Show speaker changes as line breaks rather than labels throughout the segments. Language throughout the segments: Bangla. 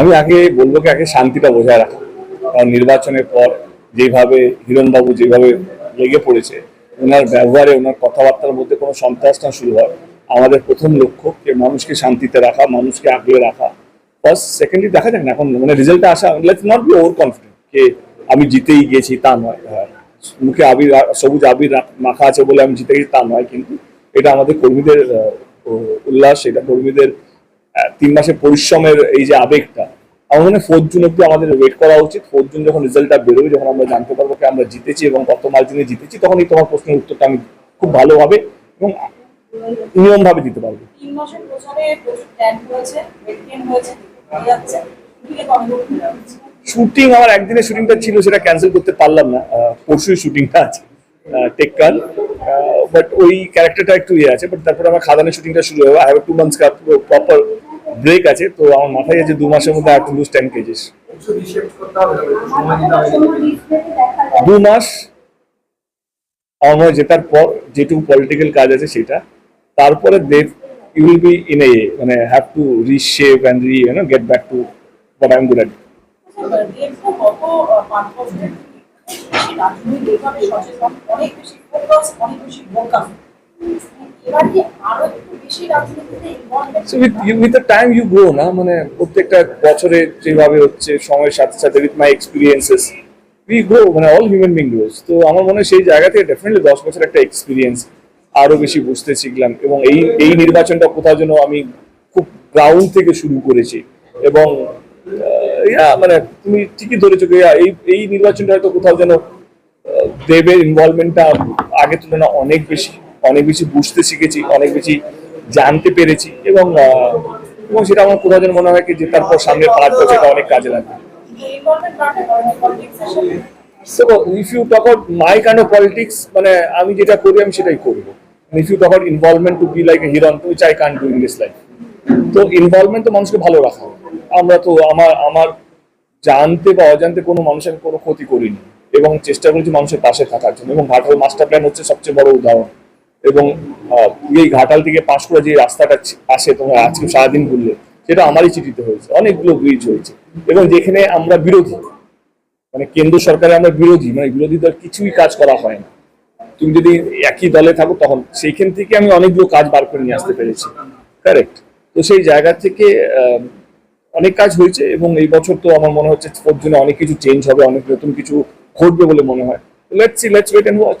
আমি আগে বলব কি আগে শান্তিটা বজায় রাখা। কারণ নির্বাচনের পর যেভাবে হিরণবাবু যেভাবে লেগে পড়েছে ওনার ব্যবহারে ওনার কথাবার্তার মধ্যে কোনো সন্ত্রাস না শুরু হয়। আমাদের প্রথম লক্ষ্য যে মানুষকে শান্তিতে রাখা মানুষকে আগলে রাখা। ফার্স্ট সেকেন্ডলি দেখা যাক না এখন মানে রেজাল্টটা আসা let's not be over confident যে আমি জিতেই গেছি তা নয়। হ্যাঁ, মুখে আবির সবুজ আবির মাখা আছে বলে আমি জিতে গেছি তা নয়। কিন্তু এটা আমাদের কর্মীদের উল্লাস এটা কর্মীদের তিন মাসের পরিশ্রমের এই যে আবেগটা আমার মনে ফোর্থ জুন অব্দি আমাদের ওয়েট করা উচিত। ফোর্থ জুন যখন রেজাল্টটা বেরোবে যখন আমরা জানতে পারব কি আমরা জিতেছি এবং কত মার্জিনে জিতেছি তখনই তোমার প্রশ্নের উত্তরটা আমি খুব ভালোভাবে এবং নিয়ম ভাবে দিতে পারব।
তিন মাসের প্রচারে প্রচুর ট্যান হয়েছে হয়েছে যাচ্ছে। দিকে কমে যাচ্ছে
শুটিং আমার একদিনের শুটিংটা ছিল সেটা ক্যান্সেল করতে পারলাম না। পরশুই শুটিংটা আছে টেক্কাল বাট ওই ক্যারেক্টারটা একটু ইয়ে আছে বাট তারপরে আমার খাদানের শুটিংটা শুরু হবে I have two months proper break আছে, তো আমার মাথায় আছে দু মাসের মধ্যে I to lose ten kgs দু মাস আমার জেতার পর যেটুকু পলিটিক্যাল কাজ আছে সেটা। তারপরে they you will be in a মানে have to reshape and re you know get back to what I am good at with the time you grow না মানে প্রত্যেকটা বছরে যেভাবে হচ্ছে সময়ের সাথে সাথে with my experiences we grow মানে অল হিউম্যান বিং গ্রোস তো আমার মনে হয় সেই জায়গা থেকে ডেফিনেটলি দশ বছর একটা এক্সপিরিয়েন্স আরও বেশি বুঝতে শিখলাম এবং এই এই নির্বাচনটা কোথাও যেন আমি খুব গ্রাউন্ড থেকে শুরু করেছি। এবং yeah, মানে তুমি ঠিকই ধরেছো এই এই নির্বাচনটা হয়তো কোথাও যেন দেবের ইনভলভমেন্টটা আগের তুলনায় অনেক বেশি। অনেক বেশি বুঝতে শিখেছি, অনেক বেশি জানতে পেরেছি এবং এবং সেটা আমার যেন মনে হয় যে তারপর সামনে পাঁচ বছর অনেক কাজে লাগবে। So if you talk out my kind of politics মানে আমি যেটা করি আমি সেটাই করব। If you talk out involvement to be like a hero which I can do in life তো ইনভলভমেন্ট তো মানুষকে ভালো রাখা আমরা তো আমার আমার জানতে বা অজান্তে কোনো মানুষের কোনো ক্ষতি করিনি। এবং চেষ্টা করেছি মানুষের পাশে থাকার জন্য। এবং ঘাটাল মাস্টার প্ল্যান হচ্ছে সবচেয়ে বড় উদাহরণ। এবং এই ঘাটাল থেকে পাঁশকুড়া যে রাস্তাটা আসে তোমরা আজকে সারাদিন ঘুরলে, সেটা আমারই চিঠিতে হয়েছে। অনেকগুলো ব্রিজ হয়েছে। এবং যেখানে আমরা বিরোধী মানে কেন্দ্র সরকারে আমরা বিরোধী মানে বিরোধী দল কিছুই কাজ করা হয় না। তুমি যদি একই দলে থাকো তখন সেইখান থেকে আমি অনেকগুলো কাজ বার করে নিয়ে আসতে পেরেছি। কারেক্ট তো সেই জায়গা থেকে অনেক কাজ হয়েছে এবং এই বছর তো আমার মনে হচ্ছে ওর জন্য অনেক কিছু চেঞ্জ হবে, অনেক নতুন কিছু ঘটবে বলে মনে হয়। Let's see let's wait and watch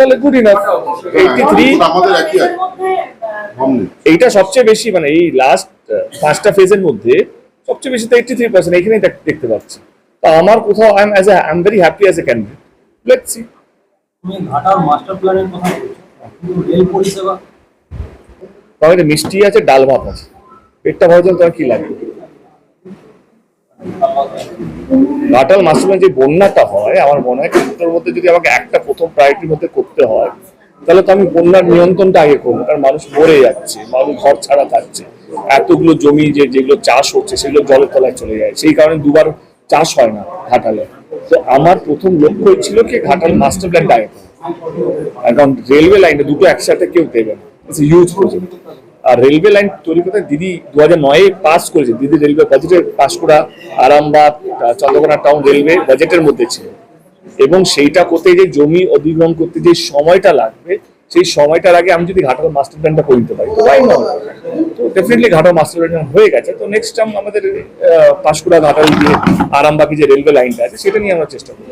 তাহলে গুড ইনাফ এইটি থ্রি
আমাদের একই
এর
আছে।
মধ্যে আহ,
কম নেই।
এইটা সবচেয়ে বেশি মানে এই লাস্ট পাঁচটা ফেজের মধ্যে সবচেয়ে বেশি তো এইটি থ্রি পার্সেন্ট এখানেই দেখতে পাচ্ছি। তো আমার কোথাও I am as I am very happy as a candidate let's see
তুমি ঘাটার মাস্টার প্ল্যানের কথা বলছো। কিন্তু রেল পরিষেবা
তোমার মিষ্টি আছে ডাল ভাত আছে। পেটটা ভরার জন্য তোমার কি লাগে ঘাটাল মাসুমের যে বন্যাটা হয় আমার মনে হয় মধ্যে যদি আমাকে একটা প্রথম প্রায়োরিটির মধ্যে করতে হয়, তাহলে তো আমি বন্যার নিয়ন্ত্রণটা আগে করব, কারণ মানুষ মরে যাচ্ছে, মানুষ ঘর ছাড়া থাকছে। এতগুলো জমি যে যেগুলো চাষ হচ্ছে, সেগুলো জলের তলায় চলে যায়, সেই কারণে দুবার চাষ হয় না ঘাটালে। তো আমার প্রথম লক্ষ্য ছিল কি ঘাটাল মাস্টার প্ল্যানটা আগে কারণ রেলওয়ে লাইনে দুটো একসাথে কেউ দেবে না ইটস হিউজ প্রজেক্ট আর রেলওয়ে লাইন তৈরি করতে দিদি দু হাজার নয়ে পাস করেছে, দিদি রেলওয়ে বাজেটে পাস করা আরামবাগ চন্দ্রকোনা টাউন রেলওয়ে বাজেটের মধ্যে ছিল। এবং সেইটা করতে যে জমি অধিগ্রহণ করতে যে সময়টা লাগবে, সেই সময়টার আগে আমি যদি ঘাটাল মাস্টার প্ল্যানটা করে দিতে পারি, তো not? তো ডেফিনেটলি ঘাটাল মাস্টার প্ল্যান হয়ে গেছে। তো নেক্সট টাইম আমাদের পাঁশকুড়া ঘাটাল দিয়ে আরামবাগি যে রেলওয়ে লাইনটা আছে, সেটা নিয়ে আমরা চেষ্টা করব।